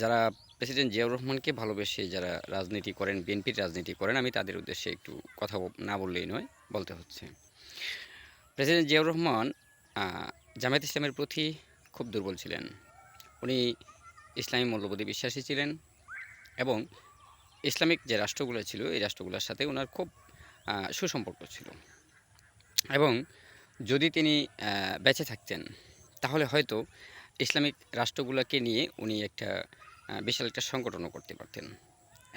যারা প্রেসিডেন্ট জিয়াউর রহমানকে ভালোবেসে যারা রাজনীতি করেন, বিএনপির রাজনীতি করেন, আমি তাদের উদ্দেশ্যে একটু কথা না বললেই নয়, বলতে হচ্ছে। প্রেসিডেন্ট জিয়াউর রহমান জামায়াত ইসলামের প্রতি খুব দুর্বল ছিলেন। উনি ইসলামী মূল্যবোধে বিশ্বাসী ছিলেন এবং ইসলামিক যে রাষ্ট্রগুলো ছিল, এই রাষ্ট্রগুলোর সাথে ওনার খুব সুসম্পর্ক ছিল। এবং যদি তিনি বেঁচে থাকতেন, তাহলে হয়তো ইসলামিক রাষ্ট্রগুলোকে নিয়ে উনি একটা বিশাল একটা সংগঠনও করতে পারতেন।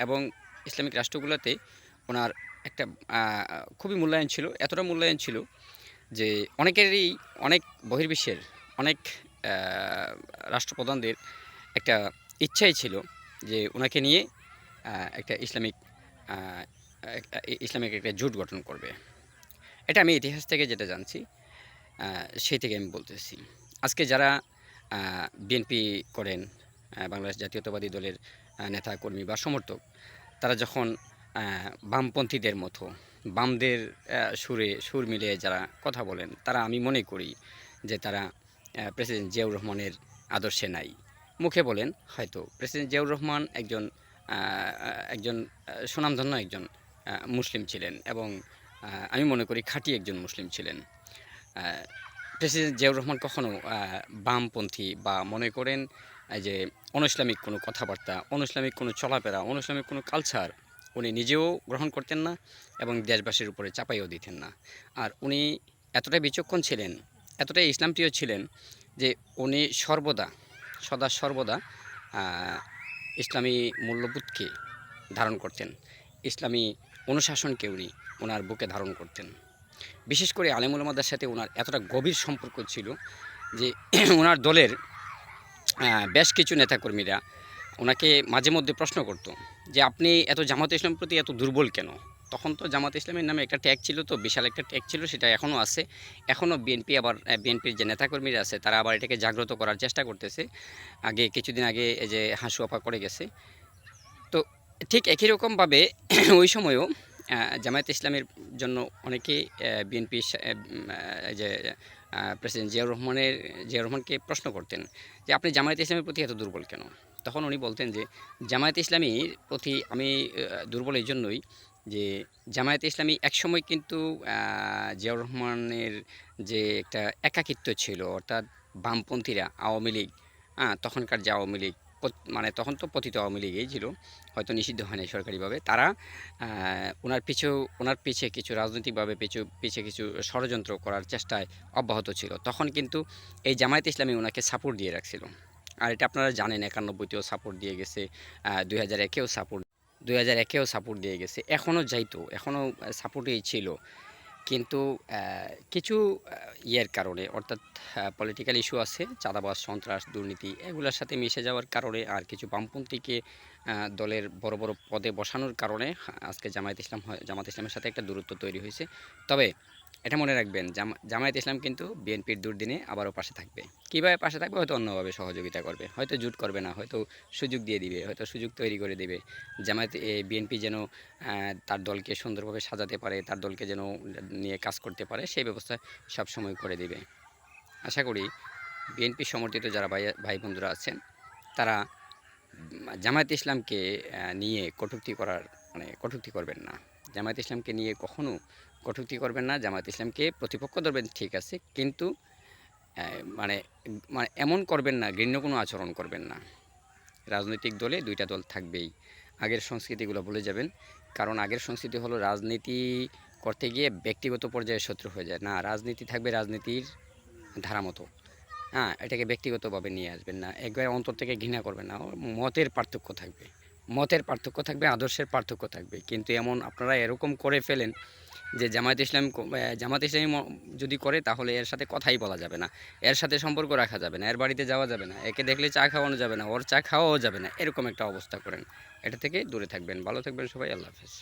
এবং ইসলামিক রাষ্ট্রগুলোতে ওনার একটা খুবই মূল্যায়ন ছিল, এতটা মূল্যায়ন ছিল যে অনেকেরই, অনেক বহির্বিশ্বের, অনেক রাষ্ট্রপ্রধানদের একটা ইচ্ছাই ছিল যে ওনাকে নিয়ে একটা ইসলামিক ইসলামিক একটা জোট গঠন করবে। এটা আমি ইতিহাস থেকে যেটা জানছি সেই থেকে আমি বলতেছি। আজকে যারা বিএনপি করেন বাংলাদেশ জাতীয়তাবাদী দলের নেতা কর্মী বা সমর্থক, তারা যখন বামপন্থীদের মতো, বামদের সুরে, সুর মিলিয়ে যারা কথা বলেন, তারা আমি মনে করি যে তারা প্রেসিডেন্ট জিয়াউর রহমানের আদর্শে নাই। মুখে বলেন, হয়তো প্রেসিডেন্ট জিয়াউর রহমান একজন একজন সুনামধন্য একজন মুসলিম ছিলেন এবং আমি মনে করি খাঁটি একজন মুসলিম ছিলেন। প্রেসিডেন্ট জিয়াউর রহমান কখনও বামপন্থী বা মনে করেন যে অনইসলামিক কোনো কথাবার্তা অনইসলামিক কোনো চলাফেরা অনইসলামিক কোনো কালচার উনি নিজেও গ্রহণ করতেন না এবং দেশবাসীর উপরে চাপাইও দিতেন না। আর উনি এতটাই বিচক্ষণ ছিলেন, এতটাই ইসলামপ্রিয় ছিলেন যে উনি সর্বদা, সদা সর্বদা ইসলামী মূল্যবোধকে ধারণ করতেন। ইসলামী অনুশাসনকে উনি ওনার বুকে ধারণ করতেন। বিশেষ করে আলেমুলমাদের সাথে ওনার এতটা গভীর সম্পর্ক ছিল যে ওনার দলের বেশ কিছু নেতাকর্মীরা ওনাকে মাঝে মধ্যে প্রশ্ন করত যে, আপনি এত জামাত ইসলাম প্রতি এত দুর্বল কেন? তখন তো জামাত ইসলামের নামে একটা ট্যাগ ছিল তো, বিশাল একটা ট্যাগ ছিল, সেটা এখনও আছে। এখনও বিএনপি আবার বিএনপির যে নেতাকর্মীরা আছে, তারা আবার এটাকে জাগ্রত করার চেষ্টা করতেছে। আগে, কিছুদিন আগে যে হাসু করে গেছে। তো ঠিক একই রকমভাবে ওই সময়ও জামায়াত ইসলামের জন্য অনেকে বিএনপি যে প্রেসিডেন্ট জিয়াউর রহমানের, জিয়াউর রহমানকে প্রশ্ন করতেন যে, আপনি জামায়াত ইসলামের প্রতি এত দুর্বল কেন? তখন উনি বলতেন যে, জামায়াত ইসলামীর প্রতি আমি দুর্বল এই জন্যই যে, জামায়াত ইসলামী একসময় কিন্তু জিয়াউর রহমানের যে একটা একাকিত্ব ছিল, অর্থাৎ বামপন্থীরা, আওয়ামী লীগ হ্যাঁ তখনকার যে আওয়ামী লীগ মানে তখন তো পতিত আওয়ামী লীগই ছিল, হয়তো নিষিদ্ধ হয়নি সরকারিভাবে। তারা ওনার পিছু, ওনার পিছে কিছু রাজনৈতিকভাবে পিছু, পিছে কিছু ষড়যন্ত্র করার চেষ্টায় অব্যাহত ছিল। তখন কিন্তু এই জামায়াত ইসলামী ওনাকে সাপোর্ট দিয়ে রাখছিল। আর এটা আপনারা জানেন, একানব্বইতেও সাপোর্ট দিয়ে গেছে দুই হাজার একেও সাপোর্ট দুই হাজার একেও সাপোর্ট দিয়ে গেছে। এখনও যাইতো, এখনও সাপোর্টেই ছিল। কিন্তু কিছু ইয়ের কারণে, অর্থাৎ পলিটিক্যাল ইস্যু আছে, চাঁদাবাজ, সন্ত্রাস, দুর্নীতি, এগুলোর সাথে মিশে যাওয়ার কারণে আর কিছু বামপন্থীকে দলের বড় বড় পদে বসানোর কারণে, আজকে জামায়াত ইসলাম জামাত ইসলামের সাথে একটা দূরত্ব তৈরি হয়েছে। তবে এটা মনে রাখবেন, জামা- জামায়াত ইসলাম কিন্তু বিএনপির দুর্দিনে আবারও পাশে থাকবে। কীভাবে পাশে থাকবে? হয়তো অন্যভাবে সহযোগিতা করবে। হয়তো জুট করবে না, হয়তো সুযোগ দিয়ে দিবে, হয়তো সুযোগ তৈরি করে দিবে। জামায়াত বিএনপি যেন তার দলকে সুন্দরভাবে সাজাতে পারে, তার দলকে যেন নিয়ে কাজ করতে পারে, সেই ব্যবস্থা সবসময় করে দিবে। আশা করি বিএনপি সমর্থিত যারা ভাই ভাই বন্ধুরা আছেন, তারা জামায়াত ইসলামকে নিয়ে কটূক্তি করার মানে কটূক্তি করবেন না। জামায়াত ইসলামকে নিয়ে কখনো কটূক্তি করবেন না? জামায়াত ইসলামকে প্রতিপক্ষ ধরবেন, ঠিক আছে। কিন্তু মানে মানে এমন করবেন না, ঘৃণ্য কোনো আচরণ করবেন না। রাজনৈতিক দলে দুইটা দল থাকবেই। আগের সংস্কৃতিগুলো ভুলে যাবেন। কারণ আগের সংস্কৃতি হলো রাজনীতি করতে গিয়ে ব্যক্তিগত পর্যায়ে শত্রু হয়ে যায়। না, রাজনীতি থাকবে রাজনীতির ধারা মতো। হ্যাঁ এটাকে ব্যক্তিগতভাবে নিয়ে আসবেন না। একবারে অন্তর থেকে ঘৃণা করবেন না। মতের পার্থক্য থাকবে। মতের পার্থক্য থাকবে, আদর্শের পার্থক্য থাকবে। কিন্তু এমন আপনারা এরকম করে ফেলেন যে জামায়াত ইসলাম জামাত ইসলামী যদি করে তাহলে এর সাথে কথাই বলা যাবে না। এর সাথে সম্পর্ক রাখা যাবে না, এর বাড়িতে যাওয়া যাবে না, একে দেখলে চা খাওয়ানো যাবে না, ওর চা খাওয়াও যাবে না, এরকম একটা অবস্থা করেন। এটা থেকে দূরে থাকবেন, ভালো থাকবেন সবাই, আল্লাহ হাফেজ।